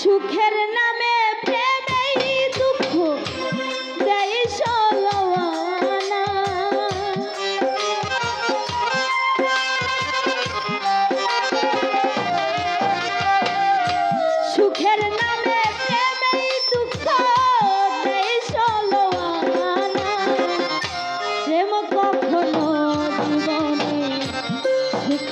সুখের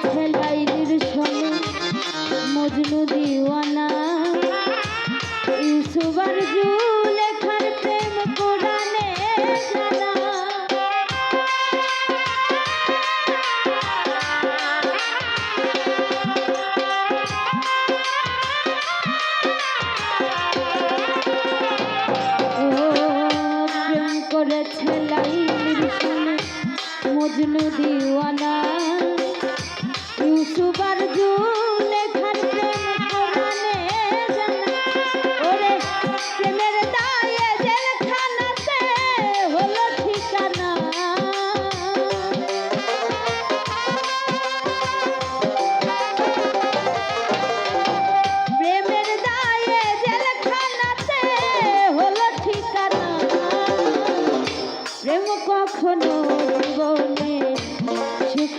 ফেলাইলির সনে মজনু দিওয়ানা ইসুবার জোর।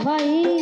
Havaí.